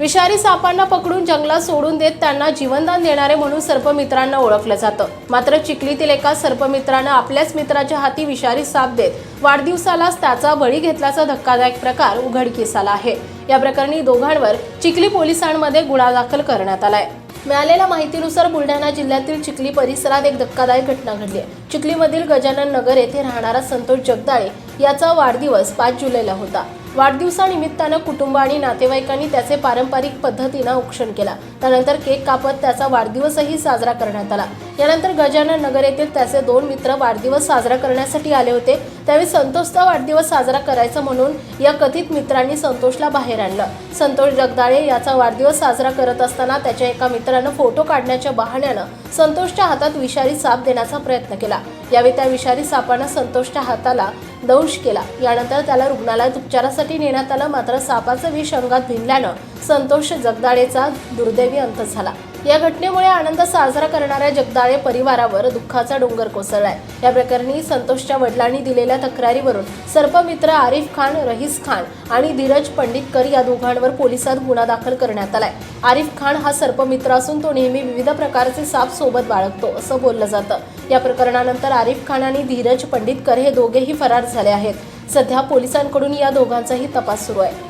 विषारी सापांना पकडून जंगलात सोडून देत त्यांना जीवनदान देणारे म्हणून सर्पमित्रांना ओळखलं जातं. मात्र चिखलीतील एका सर्पमित्रानं आपल्याच मित्राच्या हाती विषारी साप देत वाढदिवसालाच त्याचा बळी घेतल्याचा धक्कादायक प्रकार उघडकीस आला आहे. या प्रकरणी दोघांवर चिखली पोलिसांमध्ये गुन्हा दाखल करण्यात आलाय. मिळालेल्या माहितीनुसार बुलढाणा जिल्ह्यातील चिखली परिसरात एक धक्कादायक घटना घडली आहे. चिखलीमधील गजानन नगर येथे राहणारा संतोष जगदाळे याचा वाढदिवस पाच जुलैला होता. वाढदिवसानिमित्तानं कुटुंब आणि नातेवाईकांनी त्याचे पारंपरिक पद्धतीनं औक्षण केला. त्यानंतर केक कापत त्याचा वाढदिवसही साजरा करण्यात आला. यानंतर गजानन नगर येथील त्याचे दोन मित्र वाढदिवस साजरा करण्यासाठी आले होते. त्यावेळी संतोषचा वाढदिवस साजरा करायचा म्हणून या कथित मित्रांनी संतोषला बाहेर आणलं. संतोष जगदाळे याचा वाढदिवस साजरा करत असताना त्याच्या एका मित्रानं फोटो काढण्याच्या बहाण्यानं संतोषच्या हातात विषारी साप देण्याचा प्रयत्न केला. यावेळी त्या विषारी सापानं संतोषच्या हाताला दंश केला. यानंतर त्याला रुग्णालयात उपचारासाठी नेण्यात आलं. मात्र सापाचं विष अंगात भिनल्यानं संतोष जगदाळेचा दुर्दैवी अंत झाला. या घटनेमुळे आनंद साजरा करणाऱ्या जगदाळे परिवारावर दुःखाचा डोंगर कोसळलाय. या प्रकरणी संतोषच्या वडिलांनी दिलेल्या तक्रारीवरून सर्पमित्र आरिफ खान रहीस खान आणि धीरज पंडितकर या दोघांवर पोलिसात गुन्हा दाखल करण्यात आलाय. आरिफ खान हा सर्पमित्र असून तो नेहमी विविध प्रकारचे साप सोबत बाळगतो असं बोललं जातं. या प्रकरणानंतर आरिफ खान आणि धीरज पंडितकर हे दोघेही फरार झाले आहेत. सध्या पोलिसांकडून या दोघांचाही तपास सुरू आहे.